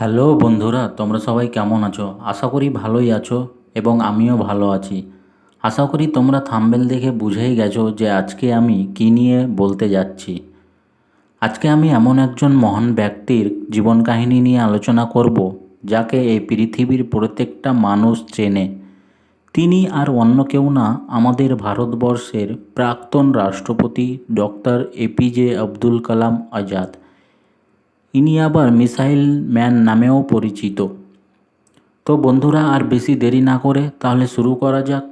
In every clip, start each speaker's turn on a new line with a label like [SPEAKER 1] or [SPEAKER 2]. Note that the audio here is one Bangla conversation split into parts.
[SPEAKER 1] হ্যালো বন্ধুরা, তোমরা সবাই কেমন আছো? আশা করি ভালোই আছো এবং আমিও ভালো আছি। আশা করি তোমরা থাম্বেল দেখে বুঝেই গেছো যে আজকে আমি কী নিয়ে বলতে যাচ্ছি। আজকে আমি এমন একজন মহান ব্যক্তির জীবন কাহিনী নিয়ে আলোচনা করব, যাকে এই পৃথিবীর প্রত্যেকটা মানুষ চেনে। তিনি আর অন্য কেউ না, আমাদের ভারতবর্ষের প্রাক্তন রাষ্ট্রপতি ডক্টর এপিজে আব্দুল কালাম আজাদ। ইনি আবার মিসাইল ম্যান নামেও পরিচিত। তো বন্ধুরা, আর বেশি দেরি না করে তাহলে শুরু করা যাক।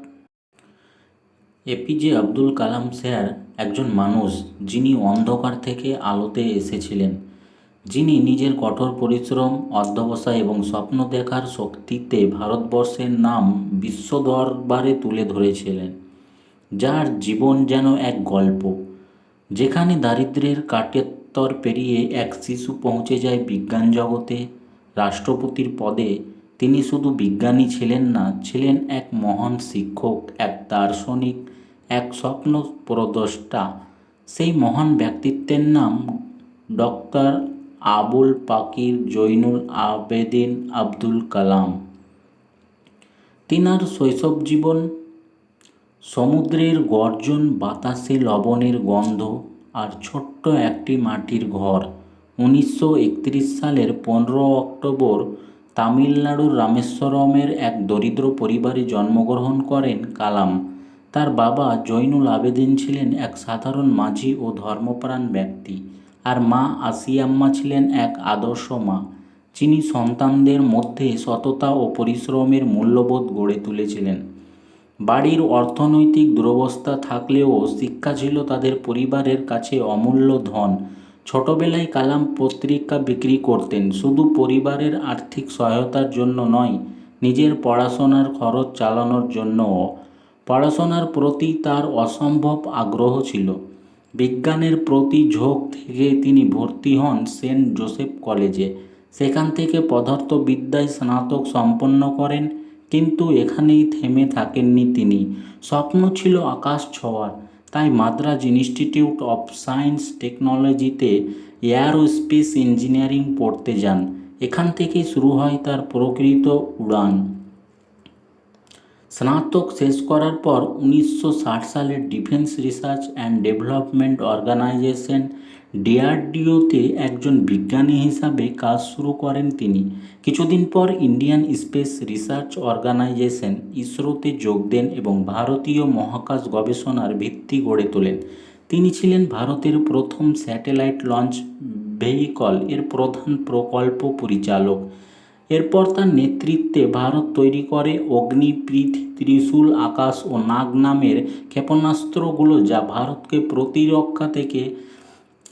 [SPEAKER 1] এপিজে আব্দুল কালাম স্যার একজন মানুষ যিনি অন্ধকার থেকে আলোতে এসেছিলেন, যিনি নিজের কঠোর পরিশ্রম, অধ্যবসায় এবং স্বপ্ন দেখার শক্তিতে ভারতবর্ষের নাম বিশ্ব দরবারে তুলে ধরেছিলেন, যার জীবন যেন এক গল্প, যেখানে দারিদ্রের দারিদ্র্যের কাটেত্তর পেরিয়ে এক শিশু পৌঁছে যায় বিজ্ঞান জগতে। রাষ্ট্রপতির পদে তিনি শুধু বিজ্ঞানী ছিলেন না, ছিলেন এক মহান শিক্ষক, এক দার্শনিক, এক স্বপ্ন প্রদষ্টা সেই মহান ব্যক্তিত্বের নাম ডক্টর আবুল পাকির জৈনুল আবেদিন আব্দুল কালাম। তিনার শৈশব জীবন সমুদ্রের গর্জন, বাতাসে লবণের গন্ধ আর ছোট্ট একটি মাটির ঘর। উনিশশো একত্রিশ সালের পনেরো অক্টোবর তামিলনাড়ুর রামেশ্বরমের এক দরিদ্র পরিবারে জন্মগ্রহণ করেন কালাম। তার বাবা জৈনুল আবেদিন ছিলেন এক সাধারণ মাঝি ও ধর্মপ্রাণ ব্যক্তি আর মা আসিয়াম্মা ছিলেন এক আদর্শ মা। যিনি সন্তানদের মধ্যে সততা ও পরিশ্রমের মূল্যবোধ গড়ে তুলেছিলেন। বাড়ির অর্থনৈতিক দুরবস্থা থাকলেও শিক্ষা ছিল তাদের পরিবারের কাছে অমূল্য ধন। ছোটবেলায় কালাম পত্রিকা বিক্রি করতেন, শুধু পরিবারের আর্থিক সহায়তার জন্য নয়, নিজের পড়াশোনার খরচ চালানোর জন্যও। পড়াশোনার প্রতি তার অসম্ভব আগ্রহ ছিল। বিজ্ঞানের প্রতি ঝোঁক থেকে তিনি ভর্তি হন সেন্ট জোসেফ কলেজে। সেখান থেকে পদার্থবিদ্যায় স্নাতক সম্পন্ন করেন। কিন্তু এখানেই থেমে থাকেননি তিনি। স্বপ্ন ছিল আকাশ ছোঁয়ার। তাই মাদ্রাজ ইনস্টিটিউট অফ সায়েন্স টেকনোলজিতে এয়ারোস্পেস ইঞ্জিনিয়ারিং পড়তে যান। এখান থেকেই শুরু হয় তার প্রকৃত উড়ান। স্নাতক শেষ করার পর উনিশশো ষাট সালে defence research and development organisation ডিআরডিওতে একজন বিজ্ঞানী হিসাবে কাজ শুরু করেন তিনি। কিছুদিন পর ইন্ডিয়ান স্পেস রিসার্চ অর্গানাইজেশন ইসরোতে যোগ দেন এবং ভারতীয় মহাকাশ গবেষণার ভিত্তি গড়ে তোলেন। তিনি ছিলেন ভারতের প্রথম স্যাটেলাইট লঞ্চ ভেহিকল এর প্রধান প্রকল্প পরিচালক। এরপর তার নেতৃত্বে ভারত তৈরি করে অগ্নিপৃথ ত্রিশূল আকাশ ও নাগ নামের ক্ষেপণাস্ত্রগুলো যা ভারতকে প্রতিরক্ষা থেকে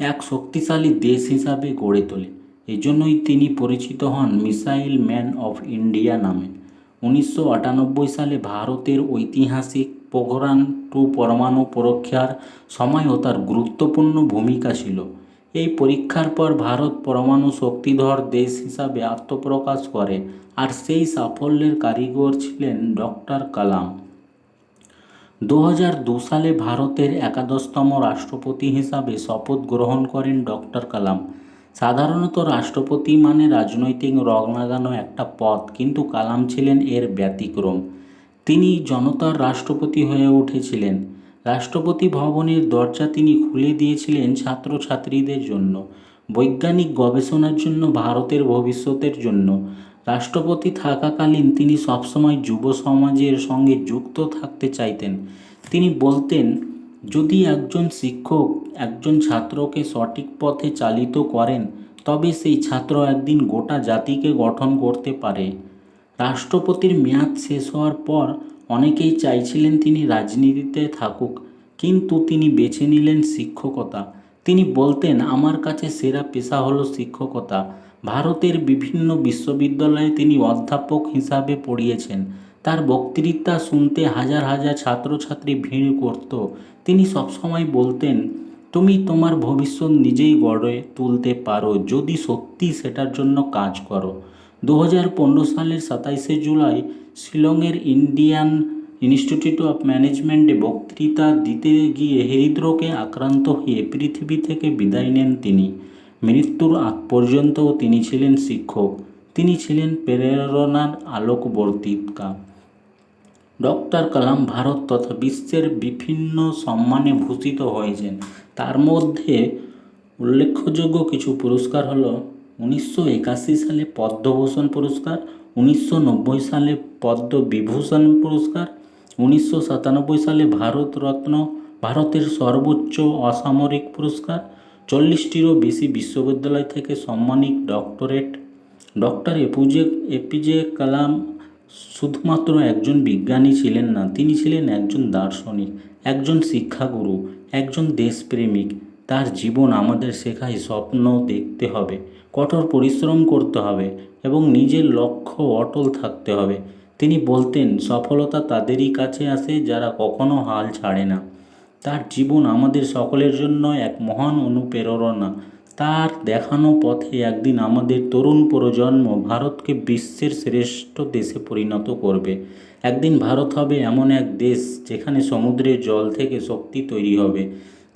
[SPEAKER 1] এক শক্তিশালী দেশ হিসাবে গড়ে তোলে। এজন্যই তিনি পরিচিত হন মিসাইল ম্যান অফ ইন্ডিয়া নামে। উনিশশো আটানব্বই সালে ভারতের ঐতিহাসিক পোখরান টু পরমাণু পরীক্ষার সময়ও তার গুরুত্বপূর্ণ ভূমিকা ছিল। এই পরীক্ষার পর ভারত পরমাণু শক্তিধর দেশ হিসাবে আত্মপ্রকাশ করে, আর সেই সাফল্যের কারিগর ছিলেন ডক্টর কালাম। দু সালে ভারতের একাদশতম রাষ্ট্রপতি হিসাবে শপথ গ্রহণ করেন ডক্টর কালাম। সাধারণত রাষ্ট্রপতি মানে রাজনৈতিক রং লাগানো একটা পদ, কিন্তু কালাম ছিলেন এর ব্যতিক্রম। তিনি জনতার রাষ্ট্রপতি হয়ে উঠেছিলেন। রাষ্ট্রপতি ভবনের দরজা তিনি খুলে দিয়েছিলেন ছাত্রছাত্রীদের জন্য, বৈজ্ঞানিক গবেষণার জন্য, ভারতের ভবিষ্যতের জন্য। রাষ্ট্রপতি থাকাকালীন তিনি সবসময় যুব সমাজের সঙ্গে যুক্ত থাকতে চাইতেন। তিনি বলতেন, যদি একজন শিক্ষক একজন ছাত্রকে সঠিক পথে চালিত করেন, তবে সেই ছাত্র একদিন গোটা জাতিকে গঠন করতে পারে। রাষ্ট্রপতির মেয়াদ শেষ হওয়ার পর অনেকেই চাইছিলেন তিনি রাজনীতিতে থাকুক, কিন্তু তিনি বেছে নিলেন শিক্ষকতা। তিনি বলতেন, আমার কাছে সেরা পেশা হলো শিক্ষকতা। ভারতের বিভিন্ন বিশ্ববিদ্যালয়ে তিনি অধ্যাপক হিসাবে পড়িয়েছেন। তার বক্তৃতা শুনতে হাজার হাজার ছাত্রছাত্রী ভিড় করত। তিনি সবসময় বলতেন, তুমি তোমার ভবিষ্যৎ নিজেই গড়ে তুলতে পারো, যদি সত্যি সেটার জন্য কাজ করো। দু হাজার পনেরো সালের সাতাইশে জুলাই শিলংয়ের ইন্ডিয়ান ইনস্টিটিউট অফ ম্যানেজমেন্টে বক্তৃতা দিতে গিয়ে হৃদরোগে আক্রান্ত হয়ে পৃথিবী থেকে বিদায় নেন তিনি। মৃত্যুর আগ পর্যন্তও তিনি ছিলেন শিক্ষক। তিনি ছিলেন প্রেরণার আলোকবর্তিকা। ডক্টর কালাম ভারত তথা বিশ্বের বিভিন্ন সম্মানে ভূষিত হয়েছেন। তার মধ্যে উল্লেখযোগ্য কিছু পুরস্কার হলো উনিশশো একাশি সালে পদ্মভূষণ পুরস্কার, উনিশশো নব্বই সালে পদ্মবিভূষণ পুরস্কার উনিশশো সাতানব্বই সালে ভারতরত্ন ভারতের সর্বোচ্চ অসামরিক পুরস্কার। চল্লিশটিরও বেশি বিশ্ববিদ্যালয় থেকে সম্মানিক doctorate. Doctor APJ APJ Kalam শুধুমাত্র একজন বিজ্ঞানী ছিলেন না, তিনি ছিলেন একজন দার্শনিক, একজন শিক্ষাগুরু, একজন দেশপ্রেমিক। তার জীবন আমাদের শেখায় স্বপ্ন দেখতে হবে, কঠোর পরিশ্রম করতে হবে এবং নিজের লক্ষ্য অটল থাকতে হবে। তিনি বলতেন, সফলতা তাদেরই কাছে আসে যারা কখনো হাল ছাড়ে না। তার জীবন আমাদের সকলের জন্য এক মহান অনুপ্রেরণা। তার দেখানো পথে একদিন আমাদের তরুণ প্রজন্ম ভারতকে বিশ্বের শ্রেষ্ঠ দেশে পরিণত করবে। একদিন ভারত হবে এমন এক দেশ যেখানে সমুদ্রের জল থেকে শক্তি তৈরি হবে,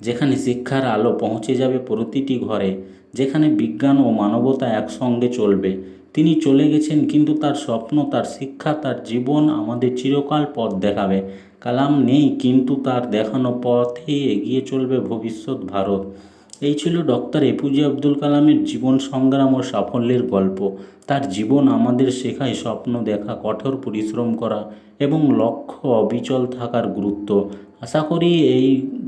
[SPEAKER 1] যেখানে শিক্ষার আলো পৌঁছে যাবে প্রতিটি ঘরে, যেখানে বিজ্ঞান ও মানবতা একসঙ্গে চলবে। তিনি চলে গেছেন, কিন্তু তার স্বপ্ন, তার শিক্ষা, তার জীবন আমাদের চিরকাল পথ দেখাবে। কালাম নেই, কিন্তু তার দেখানো পথেই এগিয়ে চলবে ভবিষ্যৎ ভারত। এই ছিল ডক্টর এপিজে আব্দুল কালামের জীবন সংগ্রাম ও সাফল্যের গল্প। তার জীবন আমাদের শেখায় স্বপ্ন দেখা, কঠোর পরিশ্রম করা এবং লক্ষ্য অবিচল থাকার গুরুত্ব। আশা করি এই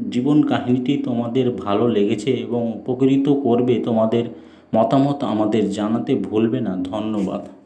[SPEAKER 1] জীবন কাহিনীটি তোমাদের ভালো লেগেছে এবং উপকৃত করবে তোমাদের মতামত আমাদের জানাতে ভুলবে না ধন্যবাদ।